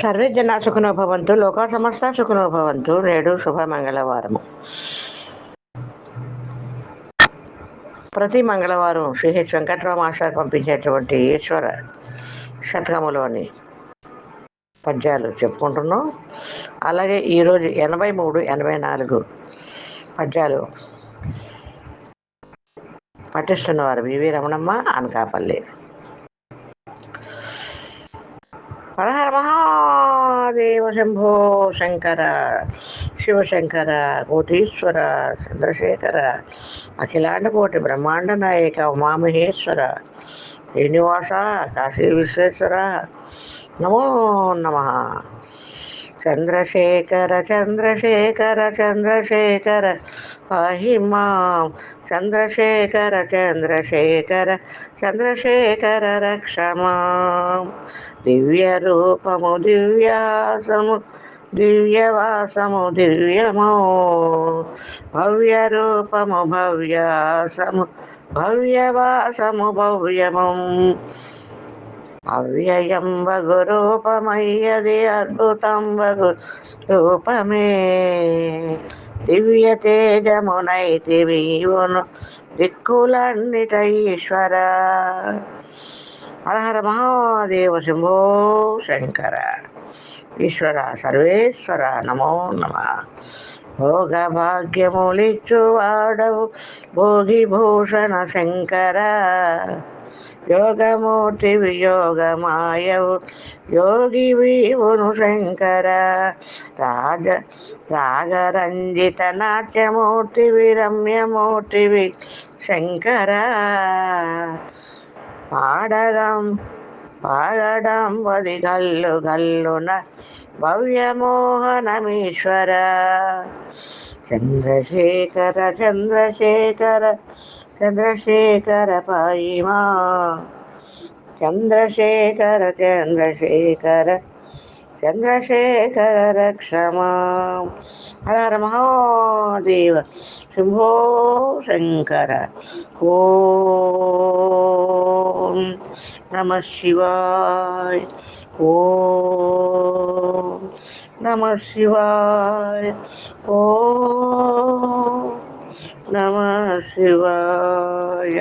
Survey జనా సుఖనో భవంతు లోకా సమస్త సుఖనో భవంతు. నేడు శుభ మంగళవారము. ప్రతి మంగళవారం శ్రీహెచ్ వెంకట్రావు మాస్టర్ పంపించేటువంటి ఈశ్వర శతకములోని పద్యాలు చెప్పుకుంటున్నాం. అలాగే ఈరోజు ఎనభై మూడు ఎనభై నాలుగు పద్యాలు పఠిస్తున్నవారు వివి రమణమ్మ అనకాపల్లి. హరహర మహాదేవ శంభో శంకర శివశంకర కోటీశ్వర చంద్రశేఖర అఖిలాండ కోటి బ్రహ్మాండ నాయక ఉమామహేశ్వర శ్రీనివాస కాశీ విశ్వేశ్వర. నమో నమ. చంద్రశేఖర చంద్రశేఖర చంద్రశేఖర పాహి మాం. చంద్రశేఖర చంద్రశేఖర చంద్రశేఖర రక్షమాం దివ్య రూపము దివ్యాసము దివ్యవాసము దివ్యమో భవ్య రూపము భవ్యాసము భవ్యవాసము భవ్యమం. అవ్యయం వగు రూపమయ్యది అద్భుతం వగు రూపమే. దివ్య తేజమునైతి మీవును దిక్కులన్నిట ఈశ్వర. హరహర మహాదేవ శంభో శంకర. ఈశ్వర సర్వేశ్వర నమో నమ. భోగ భాగ్యములిచ్చు వాడవు భోగి భూషణ శంకర. యోగమూర్తి వియోగమాయవు యోగి వీవును శంకర రాజ రాగరంజిత నాట్యమూర్తి విరమ్యమూర్తి వి శంకర పాడగం పాడడం వది గల్లు గల్లున భవ్యమోహనమీశ్వర చంద్రశేఖర చంద్రశేఖర చంద్రశేఖర పాయిమా చంద్రశేఖర చంద్రశేఖర చంద్రశేఖర రక్షమా హర మహాదేవ శుభో శంకర ఓం నమ శివాయ ఓం నమ శివాయ ఓ नमः शिवाय।